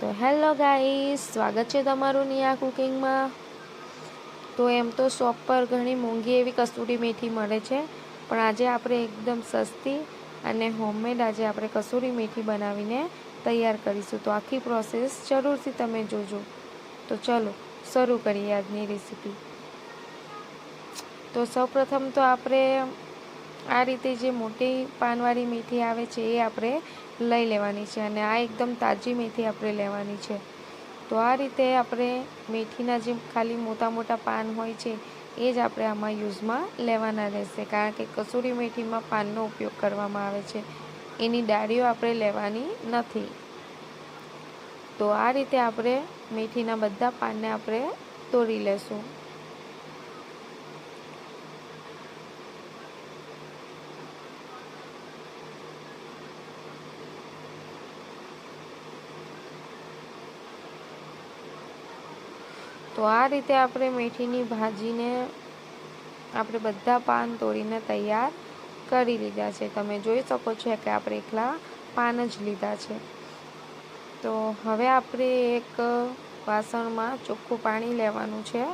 તો hello guys, સ્વાગત છે તમારું નિયા કુકિંગમાં. તો એમ તો શોપ પર ઘણી મોંઘી એવી કસૂરી મેથી મળે છે, પણ આજે આપણે એકદમ સસ્તી અને હોમમેડ આજે આપણે કસૂરી મેથી બનાવીને તૈયાર કરીશું. તો આખી પ્રોસેસ જરૂરથી તમે જોજો. તો ચલો, શરૂ કરીએ આજની રેસીપી તો સૌપ્રથમ તો આપણે આ રીતે જે મોટી પાનવાળી મેથી આવે છે એ આપણે લઈ લેવાની છે અને આ એકદમ તાજી મેથી આપણે લેવાની છે. તો આ રીતે આપણે મેથીના જે ખાલી મોટા મોટા પાન હોય છે, એ જ આપણે આમાં યુઝમાં લેવાના રહેશે. કારણ કે કસૂરી મેથીમાં પાનનો ઉપયોગ કરવામાં આવે છે. એની ડાળીઓ આપણે લેવાની નથી. તો આ રીતે આપણે મેથીના બધા પાનને આપણે તોડી લેશું. તો આ રીતે આપણે મેથીની ભાજીને આપણે બધા પાન તોડીને તૈયાર કરી લીધા છે. તમે જોઈ શકો છો કે આપણે એકલા પાન જ લીધા છે. તો હવે આપણે એક વાસણમાં ચોખ્ખું પાણી લેવાનું છે.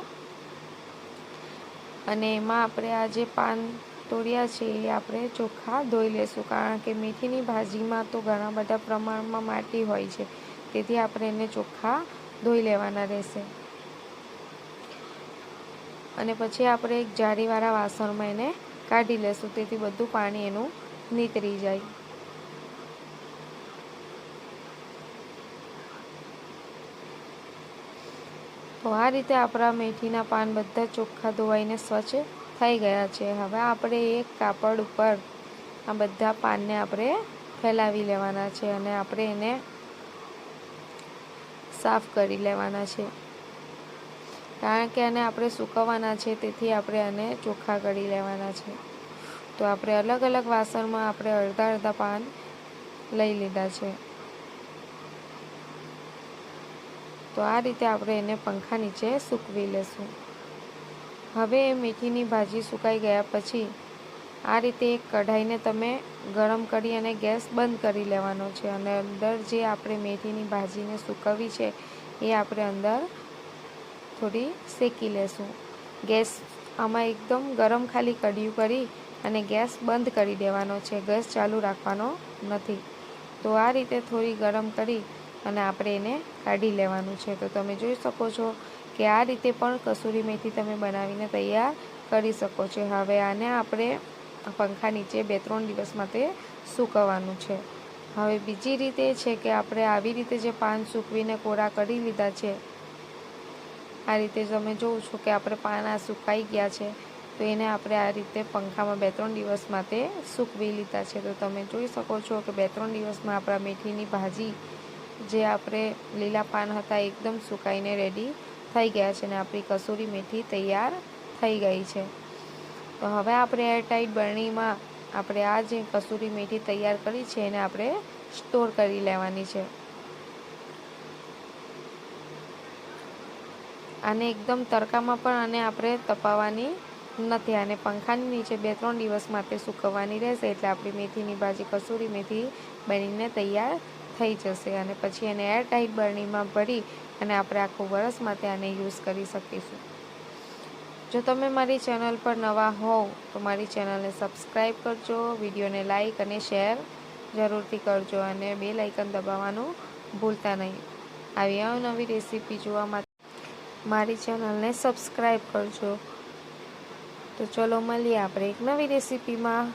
અને એમાં આપણે આ જે પાન તોડ્યા છે એ આપણે ચોખ્ખા ધોઈ લેશું. કારણ કે મેથીની ભાજીમાં તો ઘણા બધા પ્રમાણમાં માટી હોય છે. તેથી આપણે એને ચોખ્ખા ધોઈ લેવાના રહેશે. અને પછી આપણે એક જાળીવાળા વાસણમાં એને કાઢી લેશું. તેથી બધું પાણી એનું નીતરી જાય. તો આ રીતે આપણા મેથીના પાન બધા ચોખ્ખા ધોવાઈને સ્વચ્છ થઈ ગયા છે. હવે આપણે એક કાપડ ઉપર આ બધા પાનને આપણે ફેલાવી લેવાના છે અને આપણે એને સાફ કરી લેવાના છે. કારણ કે આને આપણે સૂકવવાના છે, તેથી આપણે આને ચોખ્ખા કરી લેવાના છે. તો આપણે અલગ અલગ વાસણમાં આપણે અડધા અડધા પાન લઈ લીધા છે. તો આ રીતે આપણે એને પંખા નીચે સૂકવી લેશું. હવે એ મેથીની ભાજી સુકાઈ ગયા પછી આ રીતે એક કઢાઈને તમે ગરમ કરી અને ગેસ બંધ કરી લેવાનો છે અને અંદર જે આપણે મેથીની ભાજીને સૂકવવી છે, એ આપણે અંદર થોડી શેકી લેશું. ગેસ આમાં એકદમ ગરમ ખાલી કડિયું કરી અને ગેસ બંધ કરી દેવાનો છે. ગેસ ચાલુ રાખવાનો નથી. તો આ રીતે થોડી ગરમ કરી અને આપણે એને કાઢી લેવાનું છે. તો તમે જોઈ શકો છો કે આ રીતે પણ કસૂરી મેથી તમે બનાવીને તૈયાર કરી શકો છો. હવે આને આપણે પંખા નીચે બે ત્રણ દિવસ માટે સૂકવવાનું છે. હવે બીજી રીતે છે કે આપણે આવી રીતે જે પાન સૂકવીને કોરા કરી લીધા છે આ રીતે તમે જોઉં છો કે આપણે પાના સુકાઈ ગયા છે, તો એને આપણે આ રીતે પંખામાં બે ત્રણ દિવસ માટે સૂકવી લીધા છે. તો તમે જોઈ શકો છો કે બે ત્રણ દિવસમાં આપણા મેથીની ભાજી જે આપણે લીલા પાન હતા એકદમ સુકાઈને રેડી થઈ ગયા છે અને આપણી કસૂરી મેથી તૈયાર થઈ ગઈ છે. તો હવે આપણે એરટાઈટ બરણીમાં આપણે આ જે કસૂરી મેથી તૈયાર કરી છે એને આપણે સ્ટોર કરી લેવાની છે. આને એકદમ તડકામાં પણ આને આપણે તપાવવાની નથી. આને પંખાની નીચે બે ત્રણ દિવસ માટે સૂકવવાની રહેશે એટલે આપણી મેથીની ભાજી, કસૂરી મેથી બનીને તૈયાર થઈ જશે. અને પછી એને એરટાઈટ બરણીમાં ભરી અને આપણે આખું વરસ માટે આને યુઝ કરી શકીશું. જો તમે મારી ચેનલ પર નવા હોવ, તો મારી ચેનલને સબસ્ક્રાઈબ કરજો, વિડીયોને લાઇક અને શેર જરૂરથી કરજો અને બે લાઇકન દબાવવાનું ભૂલતા નહીં. આવી અવનવી રેસીપી જોવા માટે મારી ચેનલને સબસ્ક્રાઈબ કરજો. તો ચલો મળીએ આપણે એક નવી રેસીપીમાં.